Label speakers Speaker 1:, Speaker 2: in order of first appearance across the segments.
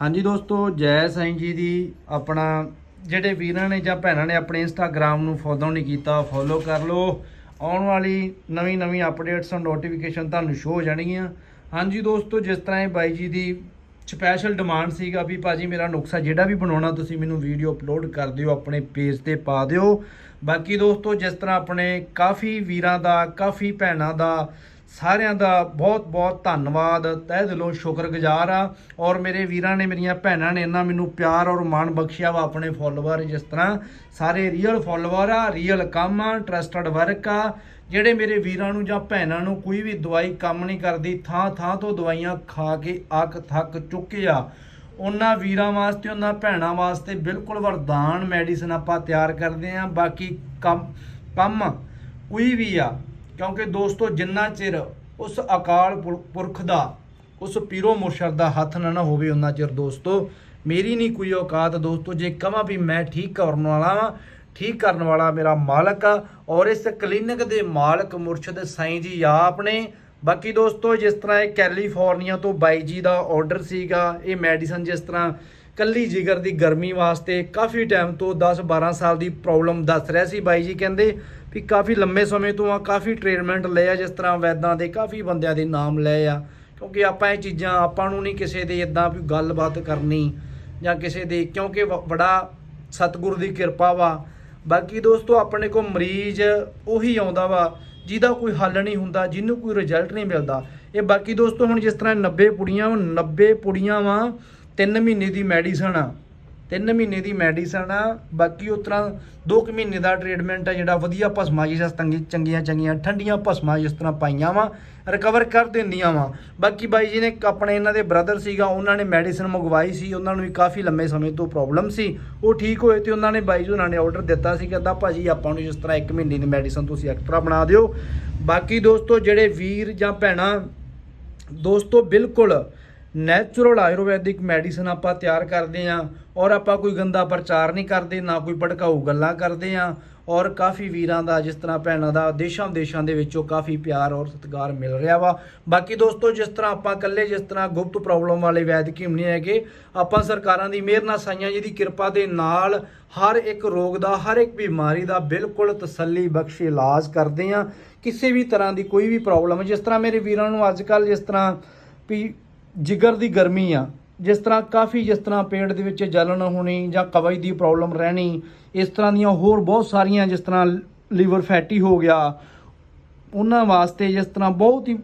Speaker 1: ਹਾਂਜੀ ਦੋਸਤੋ, ਜੈ ਸਾਈਂ ਜੀ ਦੀ ਆਪਣਾ ਜਿਹੜੇ ਵੀਰਾਂ ਨੇ ਜਾਂ ਭੈਣਾਂ ਨੇ ਆਪਣੇ ਇੰਸਟਾਗ੍ਰam ਨੂੰ ਫੋਲੋ ਨਹੀਂ ਕੀਤਾ ਫੋਲੋ ਕਰ ਲਓ। ਆਉਣ ਵਾਲੀ ਨਵੀਂ ਨਵੀਂ ਅਪਡੇਟਸ ਔਰ ਨੋਟੀਫਿਕੇਸ਼ਨ ਤੁਹਾਨੂੰ ਸ਼ੋ ਹੋ ਜਾਣਗੀਆਂ। ਹਾਂਜੀ ਦੋਸਤੋ, ਜਿਸ ਤਰ੍ਹਾਂ ਇਹ ਬਾਈ ਜੀ ਦੀ ਸਪੈਸ਼ਲ ਡਿਮਾਂਡ ਸੀਗਾ ਵੀ ਭਾਜੀ ਮੇਰਾ ਨੁਕਸਾ ਜਿਹੜਾ ਵੀ ਬਣਾਉਣਾ, ਤੁਸੀਂ ਮੈਨੂੰ ਵੀਡੀਓ ਅਪਲੋਡ ਕਰ ਦਿਓ, ਆਪਣੇ ਪੇਜ ਤੇ ਪਾ ਦਿਓ। ਬਾਕੀ ਦੋਸਤੋ, ਜਿਸ ਤਰ੍ਹਾਂ ਆਪਣੇ ਕਾਫੀ ਵੀਰਾਂ ਦਾ, ਕਾਫੀ ਭੈਣਾਂ ਦਾ ਸਾਰਿਆਂ ਦਾ ਬਹੁਤ ਬਹੁਤ ਧੰਨਵਾਦ। ਤਹਿ ਦਿਲੋਂ ਸ਼ੁਕਰਗੁਜ਼ਾਰ ਆ। ਔਰ ਮੇਰੇ ਵੀਰਾਂ ਨੇ, ਮੇਰੀਆਂ ਭੈਣਾਂ ਨੇ ਇੰਨਾ ਮੈਨੂੰ ਪਿਆਰ ਔਰ ਮਾਣ ਬਖਸ਼ਿਆ ਵਾ ਆਪਣੇ ਫੋਲੋਵਰ ਜਿਸ ਤਰ੍ਹਾਂ। ਸਾਰੇ ਰੀਅਲ ਫੋਲੋਵਰ ਆ ਰੀਅਲ ਕੰਮ ਆ ਟਰਸਟਡ ਵਰਕ ਆ। ਜਿਹੜੇ ਮੇਰੇ ਵੀਰਾਂ ਨੂੰ ਜਾਂ ਭੈਣਾਂ ਨੂੰ ਕੋਈ ਵੀ ਦਵਾਈ ਕੰਮ ਨਹੀਂ ਕਰਦੀ, ਥਾਂ ਥਾਂ ਤੋਂ ਦਵਾਈਆਂ ਖਾ ਕੇ ਅੱਕ ਥੱਕ ਚੁੱਕੇ ਆ। ਉਹਨਾਂ ਵੀਰਾਂ ਵਾਸਤੇ, ਉਹਨਾਂ ਭੈਣਾਂ ਵਾਸਤੇ ਬਿਲਕੁਲ ਵਰਦਾਨ ਮੈਡੀਸਨ ਆਪਾਂ ਤਿਆਰ ਕਰਦੇ ਆਂ। ਬਾਕੀ ਕੰਮ ਕੰਮ ਕੋਈ ਵੀ ਆ ਕਿਉਂਕਿ ਦੋਸਤੋ, ਜਿੰਨਾ ਚਿਰ ਉਸ ਅਕਾਲ ਪੁਰ- ਪੁਰਖ ਦਾ, ਉਸ ਪੀਰੋ ਮੁਰਸ਼ਦ ਦਾ ਹੱਥ ਨਾ ਨਾ ਹੋਵੇ ਉਹਨਾਂ ਚਿਰ ਦੋਸਤੋ, ਮੇਰੀ ਨਹੀਂ ਕੋਈ ਔਕਾਤ ਦੋਸਤੋ, ਜੇ ਕਹਾਂ ਵੀ ਮੈਂ ਠੀਕ ਕਰਨ ਵਾਲਾ ਵਾਂ, ਠੀਕ ਕਰਨ ਵਾਲਾ ਮੇਰਾ ਮਾਲਕ ਆ, ਔਰ ਇਸ ਕਲੀਨਿਕ ਦੇ ਮਾਲਕ ਮੁਰਸ਼ਦ ਸਾਈਂ ਜੀ ਆਪ ਨੇ ਬਾਕੀ ਦੋਸਤੋ, ਜਿਸ ਤਰ੍ਹਾਂ ਇਹ ਕੈਲੀਫੋਰਨੀਆ ਤੋਂ ਬਾਈ ਜੀ ਦਾ ਆਰਡਰ ਸੀਗਾ, ਇਹ ਮੈਡੀਸਨ ਜਿਸ ਤਰ੍ਹਾਂ ਕੱਲੀ ਜਿਗਰ ਦੀ ਗਰਮੀ ਵਾਸਤੇ ਕਾਫੀ ਟਾਈਮ ਤੋਂ 10 12 ਸਾਲ ਦੀ ਪ੍ਰੋਬਲਮ ਦੱਸ ਰਿਹਾ ਸੀ ਬਾਈ ਜੀ, ਕਹਿੰਦੇ ਵੀ ਕਾਫੀ ਲੰਮੇ ਸਮੇਂ ਤੋਂ ਆ, ਕਾਫੀ ਟ੍ਰੀਟਮੈਂਟ ਲਏ ਆ ਜਿਸ ਤਰ੍ਹਾਂ ਵੈਦਾਂ ਦੇ ਕਾਫੀ ਬੰਦਿਆਂ ਦੇ ਨਾਮ ਲਏ ਆ। ਕਿਉਂਕਿ ਆਪਾਂ ਇਹ ਚੀਜ਼ਾਂ, ਆਪਾਂ ਨੂੰ ਨਹੀਂ ਕਿਸੇ ਦੇ ਇਦਾਂ ਵੀ ਗੱਲਬਾਤ ਕਰਨੀ ਜਾਂ ਕਿਸੇ ਦੇ, ਕਿਉਂਕਿ ਵ- ਬੜਾ ਸਤਿਗੁਰੂ ਦੀ ਕਿਰਪਾ ਵਾ। ਬਾਕੀ ਦੋਸਤੋ, ਆਪਣੇ ਕੋਲ ਮਰੀਜ਼ ਉਹੀ ਆਉਂਦਾ ਵਾ, ਜਿਹਦਾ ਕੋਈ ਹੱਲ ਨਹੀਂ ਹੁੰਦਾ, ਜਿਹਨੂੰ ਕੋਈ ਰਿਜ਼ਲਟ ਨਹੀਂ ਮਿਲਦਾ। ਇਹ ਬਾਕੀ ਦੋਸਤੋ, ਹੁਣ ਜਿਸ ਤਰ੍ਹਾਂ 90 ਪੁੜੀਆਂ ਵਾ 90 ਪੁੜੀਆਂ ਵਾ 3 ਮਹੀਨੇ ਦੀ ਮੈਡੀਸਨ ਆ। 3 ਮਹੀਨੇ ਦੀ ਮੈਡੀਸਨ ਆ, ਬਾਕੀ ਉਸ ਤਰ੍ਹਾਂ 2 ਮਹੀਨੇ ਦਾ ਟ੍ਰੀਟਮੈਂਟ ਆ, ਜਿਹੜਾ ਵਧੀਆ ਭਸਮਾਂ ਜਿਸ ਤੰਗੀ ਚੰਗੀਆਂ ਚੰਗੀਆਂ, ਠੰਡੀਆਂ ਭਸਮਾਂ ਜਿਸ ਤਰ੍ਹਾਂ ਪਾਈਆਂ ਵਾ ਰਿਕਵਰ ਕਰ ਦਿੰਦੀਆਂ ਵਾ। ਬਾਕੀ ਬਾਈ ਜੀ ਨੇ ਆਪਣੇ ਇਹਨਾਂ ਦੇ ਬ੍ਰਦਰ ਸੀਗਾ, ਉਹਨਾਂ ਨੇ ਮੈਡੀਸਨ ਮੰਗਵਾਈ ਸੀ, ਉਹਨਾਂ ਨੂੰ ਵੀ ਕਾਫੀ ਲੰਮੇ ਸਮੇਂ ਤੋਂ ਪ੍ਰੋਬਲਮ ਸੀ। ਉਹ ਠੀਕ ਹੋਏ ਤੇ ਉਹਨਾਂ ਨੇ ਬਾਈ ਜੀ ਉਹਨਾਂ ਨੇ ਆਰਡਰ ਦਿੱਤਾ ਸੀ, ਕਹਿੰਦਾ ਭਾਜੀ ਆਪਾਂ ਨੂੰ ਜਿਸ ਤਰ੍ਹਾਂ 1 ਮਹੀਨੇ ਦੀ ਮੈਡੀਸਨ ਤੁਸੀਂ ਐਕਸਟਰਾ ਬਣਾ ਦਿਓ। ਬਾਕੀ ਦੋਸਤੋ, ਜਿਹੜੇ ਵੀਰ ਜਾਂ ਭੈਣਾਂ, ਦੋਸਤੋ, ਬਿਲਕੁਲ ਨੈਚੁਰਲ ਆਯੁਰਵੈਦਿਕ ਮੈਡੀਸਨ ਆਪਾਂ ਤਿਆਰ ਕਰਦੇ ਆਂ ਔਰ ਆਪਾਂ ਕੋਈ ਗੰਦਾ ਪ੍ਰਚਾਰ ਨਹੀਂ ਕਰਦੇ, ਨਾ ਕੋਈ ਭੜਕਾਊ ਗੱਲਾਂ ਕਰਦੇ ਆਂ ਔਰ ਕਾਫੀ ਵੀਰਾਂ ਦਾ ਜਿਸ ਤਰ੍ਹਾਂ ਭੈਣਾਂ ਦਾ ਦੇਸ਼ਾਂ ਵਿਦੇਸ਼ਾਂ ਦੇ ਵਿੱਚੋਂ ਕਾਫੀ ਪਿਆਰ ਔਰ ਸਤਿਕਾਰ ਮਿਲ ਰਿਹਾ ਵਾ। ਬਾਕੀ ਦੋਸਤੋ, ਜਿਸ ਤਰ੍ਹਾਂ ਆਪਾਂ ਇਕੱਲੇ, ਜਿਸ ਤਰ੍ਹਾਂ ਗੁਪਤ ਪ੍ਰੋਬਲਮ ਵਾਲੇ ਵੈਦਿਕ ਨਹੀਂ ਹੈਗੇ, ਆਪਾਂ ਸਰਕਾਰਾਂ ਦੀ ਮਿਹਰ ਨਾਲ ਸਾਈਆਂ ਜੀ ਦੀ ਕਿਰਪਾ ਦੇ ਨਾਲ ਹਰ ਇੱਕ ਰੋਗ ਦਾ, ਹਰ ਇੱਕ ਬਿਮਾਰੀ ਦਾ ਬਿਲਕੁਲ ਤਸੱਲੀ ਬਖਸ਼ ਇਲਾਜ ਕਰਦੇ ਆਂ ਕਿਸੇ ਵੀ ਤਰ੍ਹਾਂ ਦੀ ਕੋਈ ਵੀ ਪ੍ਰੋਬਲਮ ਜਿਸ ਤਰ੍ਹਾਂ ਮੇਰੇ ਵੀਰਾਂ ਨੂੰ ਅੱਜ ਕੱਲ ਜਿਸ ਤਰ੍ਹਾਂ ਵੀ ਜਿਗਰ ਦੀ ਗਰਮੀ ਆ। ਜਿਸ ਤਰ੍ਹਾਂ ਕਾਫੀ ਜਿਸ ਤਰ੍ਹਾਂ ਪੇਟ ਦੇ ਵਿੱਚ ਜਲਣ ਹੋਣੀ ਜਾਂ ਕਬਜ਼ ਦੀ ਪ੍ਰੋਬਲਮ ਰਹਿਣੀ, ਇਸ ਤਰ੍ਹਾਂ ਦੀਆਂ ਹੋਰ ਬਹੁਤ ਸਾਰੀਆਂ ਜਿਸ ਤਰ੍ਹਾਂ ਲੀਵਰ ਫੈਟੀ ਹੋ ਗਿਆ, ਉਹਨਾਂ ਵਾਸਤੇ ਜਿਸ ਤਰ੍ਹਾਂ ਬਹੁਤ ਹੀ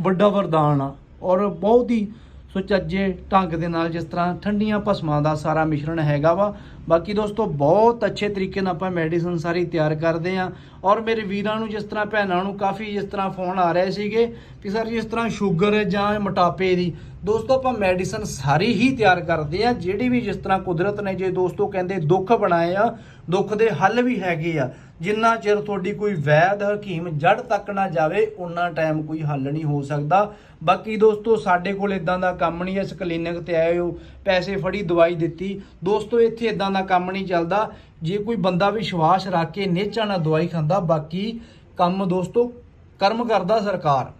Speaker 1: ਵੱਡਾ ਵਰਦਾਨ ਆ ਔਰ ਬਹੁਤ ਹੀ ਸੁਚੱਜੇ ਢੰਗ ਦੇ ਨਾਲ ਜਿਸ ਤਰ੍ਹਾਂ ਠੰਡੀਆਂ ਭਸਮਾਂ ਦਾ ਸਾਰਾ ਮਿਸ਼ਰਣ ਹੈਗਾ ਵਾ। ਬਾਕੀ ਦੋਸਤੋ, ਬਹੁਤ ਅੱਛੇ ਤਰੀਕੇ ਨਾਲ ਆਪਾਂ ਮੈਡੀਸਨ ਸਾਰੀ ਤਿਆਰ ਕਰਦੇ ਆਂ। ਔਰ ਮੇਰੇ ਵੀਰਾਂ ਨੂੰ ਜਿਸ ਤਰ੍ਹਾਂ ਭੈਣਾਂ ਨੂੰ ਕਾਫੀ ਜਿਸ ਤਰ੍ਹਾਂ ਫੋਨ ਆ ਰਹੇ ਸੀਗੇ ਕਿ ਸਰ ਜਿਸ ਤਰ੍ਹਾਂ ਸ਼ੂਗਰ ਜਾਂ ਮੋਟਾਪੇ ਦੀ। ਦੋਸਤੋ, ਆਪਾਂ ਮੈਡੀਸਨ ਸਾਰੀ ਹੀ ਤਿਆਰ ਕਰਦੇ ਆ। ਜਿਹੜੀ ਵੀ ਜਿਸ ਤਰ੍ਹਾਂ ਕੁਦਰਤ ਨੇ ਜੇ ਦੋਸਤੋ ਕਹਿੰਦੇ ਦੁੱਖ ਬਣਾਏ ਆ, ਦੁੱਖ ਦੇ ਹੱਲ ਵੀ ਹੈਗੇ ਆ। ਜਿੰਨਾ ਚਿਰ ਤੁਹਾਡੀ ਕੋਈ ਵੈਦ ਹਕੀਮ ਜੜ ਤੱਕ ਨਾ ਜਾਵੇ ਉਨਾ ਟਾਈਮ ਕੋਈ ਹੱਲ ਨਹੀਂ ਹੋ ਸਕਦਾ। ਬਾਕੀ ਦੋਸਤੋ, ਸਾਡੇ ਕੋਲ ਇਦਾਂ ਦਾ ਕੰਮ ਨਹੀਂ ਇਸ ਕਲੀਨਿਕ ਤੇ ਆਏ ਹੋ, ਪੈਸੇ ਫੜੀ, ਦਵਾਈ ਦਿੱਤੀ। ਦੋਸਤੋ, ਇੱਥੇ ਇਦਾਂ ਦਾ ਕੰਮ ਨਹੀਂ ਚੱਲਦਾ। ਜੇ ਕੋਈ ਬੰਦਾ ਵਿਸ਼ਵਾਸ ਰੱਖ ਕੇ ਨੇਚਾ ਨਾਲ ਦਵਾਈ ਖਾਂਦਾ, ਬਾਕੀ ਕੰਮ ਦੋਸਤੋ, ਕਰਮ ਕਰਦਾ ਸਰਕਾਰ,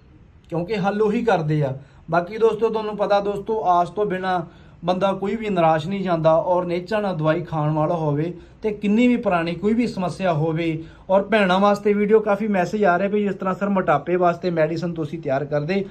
Speaker 1: ਕਿਉਂਕਿ ਹੱਲ ਉਹੀ ਕਰਦੇ ਆ। ਬਾਕੀ ਦੋਸਤੋ, ਤੁਹਾਨੂੰ ਪਤਾ ਦੋਸਤੋ, ਆਸ ਤੋਂ ਬਿਨਾ ਬੰਦਾ ਕੋਈ ਵੀ ਨਿਰਾਸ਼ ਨਹੀਂ ਜਾਂਦਾ ਔਰ ਨੇਚਾ ਨਾਲ ਦਵਾਈ ਖਾਣ ਵਾਲਾ ਹੋਵੇ ਤੇ ਕਿੰਨੀ ਵੀ ਪੁਰਾਣੀ ਕੋਈ ਵੀ ਸਮੱਸਿਆ ਹੋਵੇ ਔਰ ਭੈਣਾਂ ਵਾਸਤੇ ਵੀਡੀਓ ਕਾਫੀ ਮੈਸੇਜ ਆ ਰਹੇ ਵੀ ਜਿਸ ਤਰ੍ਹਾਂ ਸਰ ਮੋਟਾਪੇ ਵਾਸਤੇ ਮੈਡੀਸਨ ਤੁਸੀਂ ਤਿਆਰ ਕਰਦੇ।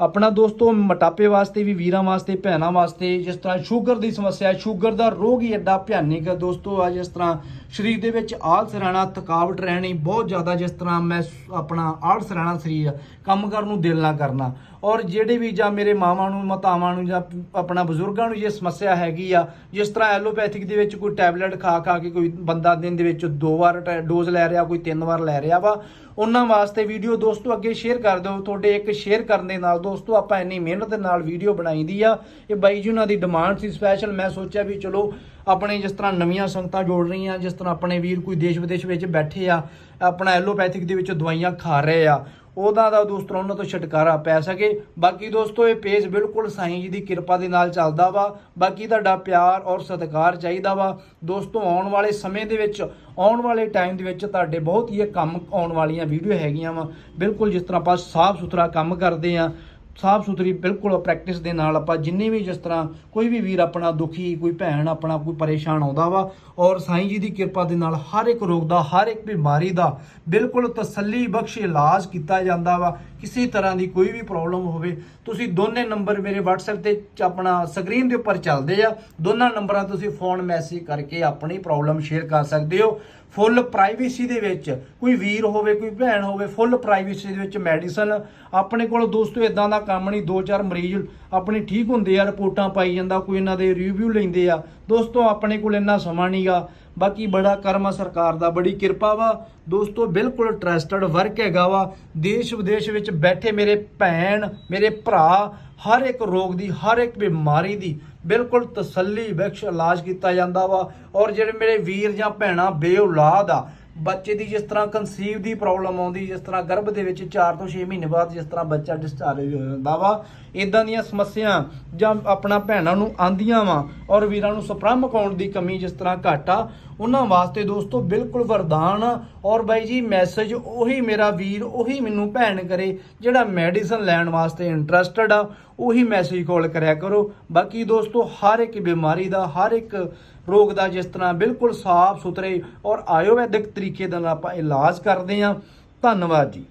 Speaker 1: ਆਪਣਾ ਦੋਸਤੋ, ਮੋਟਾਪੇ ਵਾਸਤੇ ਵੀ, ਵੀਰਾਂ ਵਾਸਤੇ, ਭੈਣਾਂ ਵਾਸਤੇ ਜਿਸ ਤਰ੍ਹਾਂ ਸ਼ੂਗਰ ਦੀ ਸਮੱਸਿਆ ਸ਼ੂਗਰ ਦਾ ਰੋਗ ਹੀ ਐਡਾ ਭਿਆਨਕ ਹੈ ਦੋਸਤੋ, ਆ ਜਿਸ ਤਰ੍ਹਾਂ ਸਰੀਰ ਦੇ ਵਿੱਚ ਆਲਸ ਰਹਿਣਾ, ਥਕਾਵਟ ਰਹਿਣੀ, ਬਹੁਤ ਜ਼ਿਆਦਾ ਜਿਸ ਤਰ੍ਹਾਂ ਮੈਂ ਆਪਣਾ ਆਲਸ ਰਹਿਣਾ ਸਰੀਰ, ਕੰਮ ਕਰਨ ਨੂੰ ਦਿਲ ਨਾ ਕਰਨਾ। ਔਰ ਜਿਹੜੇ ਵੀ ਜਾਂ ਮੇਰੇ ਮਾਵਾਂ ਨੂੰ, ਮਾਤਾਵਾਂ ਨੂੰ ਜਾਂ ਆਪਣਾ ਬਜ਼ੁਰਗਾਂ ਨੂੰ ਇਹ ਸਮੱਸਿਆ ਹੈਗੀ ਆ, ਜਿਸ ਤਰ੍ਹਾਂ ਐਲੋਪੈਥਿਕ ਦੇ ਵਿੱਚ ਕੋਈ ਟੈਬਲੇਟ ਖਾ ਖਾ ਕੇ ਕੋਈ ਬੰਦਾ ਦਿਨ ਦੇ ਵਿੱਚ ਦੋ ਵਾਰ ਡੋਜ਼ ਲੈ ਰਿਹਾ, ਕੋਈ ਤਿੰਨ ਵਾਰ ਲੈ ਰਿਹਾ ਵਾ, ਉਹਨਾਂ ਵਾਸਤੇ ਵੀਡੀਓ ਦੋਸਤੋ ਅੱਗੇ ਸ਼ੇਅਰ ਕਰ ਦਿਓ, ਤੁਹਾਡੇ ਇੱਕ ਸ਼ੇਅਰ ਕਰਨ ਦੇ ਨਾਲ ਦੋਸਤੋ ਆਪਾਂ ਇੰਨੀ ਮਿਹਨਤ ਦੇ ਨਾਲ ਵੀਡੀਓ ਬਣਾਈ ਦੀ ਆ, ਇਹ ਬਾਈ ਜੀ ਉਹਨਾਂ ਦੀ ਡਿਮਾਂਡ ਸੀ ਸਪੈਸ਼ਲ ਮੈਂ ਸੋਚਿਆ ਵੀ ਚਲੋ ਆਪਣੇ ਜਿਸ ਤਰ੍ਹਾਂ ਨਵੀਆਂ ਸੰਗਤਾਂ ਜੋੜ ਰਹੀਆਂ, ਜਿਸ ਤਰ੍ਹਾਂ ਆਪਣੇ ਵੀਰ ਕੋਈ ਦੇਸ਼ ਵਿਦੇਸ਼ ਵਿੱਚ ਬੈਠੇ ਆ, ਆਪਣਾ ਐਲੋਪੈਥਿਕ ਦੇ ਵਿੱਚ ਦਵਾਈਆਂ ਖਾ ਰਹੇ ਆ, ਉਹਦਾ ਦਾ ਦੋਸਤੋ ਉਹਨਾਂ ਤੋਂ ਛੁਟਕਾਰਾ ਪੈ ਸਕੇ। ਬਾਕੀ ਦੋਸਤੋ, ਇਹ ਪੇਜ ਬਿਲਕੁਲ ਸਾਈਂ ਜੀ ਦੀ ਕਿਰਪਾ ਦੇ ਨਾਲ ਚੱਲਦਾ ਵਾ। ਬਾਕੀ ਤੁਹਾਡਾ ਪਿਆਰ ਔਰ ਸਤਿਕਾਰ ਚਾਹੀਦਾ ਵਾ। ਦੋਸਤੋ, ਆਉਣ ਵਾਲੇ ਸਮੇਂ ਦੇ ਵਿੱਚ, ਆਉਣ ਵਾਲੇ ਟਾਈਮ ਦੇ ਵਿੱਚ ਤੁਹਾਡੇ ਬਹੁਤ ਹੀ ਕੰਮ ਆਉਣ ਵਾਲੀਆਂ ਵੀਡੀਓ ਹੈਗੀਆਂ ਵਾ। ਬਿਲਕੁਲ ਜਿਸ ਤਰ੍ਹਾਂ ਆਪਾਂ ਸਾਫ਼ ਸੁਥਰਾ ਕੰਮ ਕਰਦੇ ਆ। ਸਾਫ਼ ਸੁਥਰੀ ਬਿਲਕੁਲ ਪ੍ਰੈਕਟਿਸ ਦੇ ਨਾਲ ਆਪਾਂ ਜਿੰਨੇ ਵੀ ਜਿਸ ਤਰ੍ਹਾਂ ਕੋਈ ਵੀ ਵੀਰ ਆਪਣਾ ਦੁਖੀ, ਕੋਈ ਭੈਣ ਆਪਣਾ ਕੋਈ ਪਰੇਸ਼ਾਨ ਆਉਂਦਾ ਵਾ ਔਰ ਸਾਈਂ ਜੀ ਦੀ ਕਿਰਪਾ ਦੇ ਨਾਲ ਹਰ ਇੱਕ ਰੋਗ ਦਾ, ਹਰ ਇੱਕ ਬਿਮਾਰੀ ਦਾ ਬਿਲਕੁਲ ਤਸੱਲੀ ਬਖਸ਼ ਇਲਾਜ ਕੀਤਾ ਜਾਂਦਾ ਵਾ। ਕਿਸੇ ਤਰ੍ਹਾਂ ਦੀ ਕੋਈ ਵੀ ਪ੍ਰੋਬਲਮ ਹੋਵੇ, ਤੁਸੀਂ ਦੋਨੇ ਨੰਬਰ ਮੇਰੇ WhatsApp ਤੇ ਆਪਣਾ ਸਕਰੀਨ ਦੇ ਉੱਪਰ ਚੱਲਦੇ ਆ। ਦੋਨਾਂ ਨੰਬਰਾਂ ਤੁਸੀਂ ਫੋਨ ਮੈਸੇਜ ਕਰਕੇ ਆਪਣੀ ਪ੍ਰੋਬਲਮ ਸ਼ੇਅਰ ਕਰ ਸਕਦੇ ਹੋ। ਫੁੱਲ ਪ੍ਰਾਈਵੇਸੀ ਦੇ ਵਿੱਚ ਕੋਈ ਵੀਰ ਹੋਵੇ, ਕੋਈ ਭੈਣ ਹੋਵੇ ਫੁੱਲ ਪ੍ਰਾਈਵੇਸੀ ਦੇ ਵਿੱਚ ਮੈਡੀਸਨ ਆਪਣੇ ਕੋਲ ਦੋਸਤੋ ਇਦਾਂ ਦਾ ਕੰਮ ਨਹੀਂ, ਦੋ ਚਾਰ ਮਰੀਜ਼ ਆਪਣੇ ਠੀਕ ਹੁੰਦੇ ਆ, ਰਿਪੋਰਟਾਂ ਪਾਈ ਜਾਂਦਾ, ਕੋਈ ਇਹਨਾਂ ਦੇ ਰਿਵਿਊ ਲੈਂਦੇ ਆ। ਦੋਸਤੋ, ਆਪਣੇ ਕੋਲ ਇੰਨਾ ਸਮਾਂ ਨਹੀਂਗਾ ਬਾਕੀ ਬੜਾ ਕਰਮ ਆ ਸਰਕਾਰ ਦਾ, ਬੜੀ ਕਿਰਪਾ ਵਾ। ਦੋਸਤੋ, ਬਿਲਕੁਲ ਟਰਸਟਡ ਵਰਕ ਹੈਗਾ ਵਾ। ਦੇਸ਼ ਵਿਦੇਸ਼ ਵਿੱਚ ਬੈਠੇ ਮੇਰੇ ਭੈਣ, ਮੇਰੇ ਭਰਾ, ਹਰ ਇੱਕ ਰੋਗ ਦੀ, ਹਰ ਇੱਕ ਬਿਮਾਰੀ ਦੀ ਬਿਲਕੁਲ ਤਸੱਲੀ, ਬਖਸ਼, ਇਲਾਜ ਕੀਤਾ ਜਾਂਦਾ ਵਾ। ਔਰ ਜਿਹੜੇ ਮੇਰੇ ਵੀਰ ਜਾਂ ਭੈਣਾਂ, ਬੇਔਲਾਦ ਆ ਬੱਚੇ ਦੀ ਜਿਸ ਤਰ੍ਹਾਂ ਕਨਸੀਵ ਦੀ ਪ੍ਰੋਬਲਮ ਆਉਂਦੀ, ਜਿਸ ਤਰ੍ਹਾਂ ਗਰਭ ਦੇ ਵਿੱਚ 4 ਤੋਂ 6 ਮਹੀਨੇ ਬਾਅਦ ਜਿਸ ਤਰ੍ਹਾਂ ਬੱਚਾ ਡਿਸਚਾਰਜ ਹੋ ਜਾਂਦਾ ਵਾ ਇਦਾਂ ਦੀਆਂ ਸਮੱਸਿਆ ਜਾਂ ਆਪਣਾ ਭੈਣਾਂ ਨੂੰ ਆਂਦੀਆਂ ਵਾ ਔਰ ਵੀਰਾਂ ਨੂੰ ਸਪਰਮ ਕਾਊਂਟ ਦੀ ਕਮੀ ਜਿਸ ਤਰ੍ਹਾਂ ਘੱਟ ਆ, ਉਹਨਾਂ ਵਾਸਤੇ ਦੋਸਤੋ ਬਿਲਕੁਲ ਵਰਦਾਨ ਆ। ਔਰ ਬਾਈ ਜੀ ਮੈਸੇਜ ਉਹੀ ਮੇਰਾ ਵੀਰ, ਉਹੀ ਮੈਨੂੰ ਭੈਣ ਕਰੇ, ਜਿਹੜਾ ਮੈਡੀਸਨ ਲੈਣ ਵਾਸਤੇ ਇੰਟਰਸਟਡ ਆ, ਉਹੀ ਮੈਸੇਜ ਕਾਲ ਕਰਿਆ ਕਰੋ। ਬਾਕੀ ਦੋਸਤੋ, ਹਰ ਇੱਕ ਬਿਮਾਰੀ ਦਾ, ਹਰ ਇੱਕ ਰੋਗ ਦਾ ਜਿਸ ਤਰ੍ਹਾਂ ਬਿਲਕੁਲ ਸਾਫ਼ ਸੁਥਰੇ ਔਰ ਆਯੁਰਵੈਦਿਕ ਤਰੀਕੇ ਨਾਲ ਆਪਾਂ ਇਲਾਜ ਕਰਦੇ ਹਾਂ। ਧੰਨਵਾਦ ਜੀ।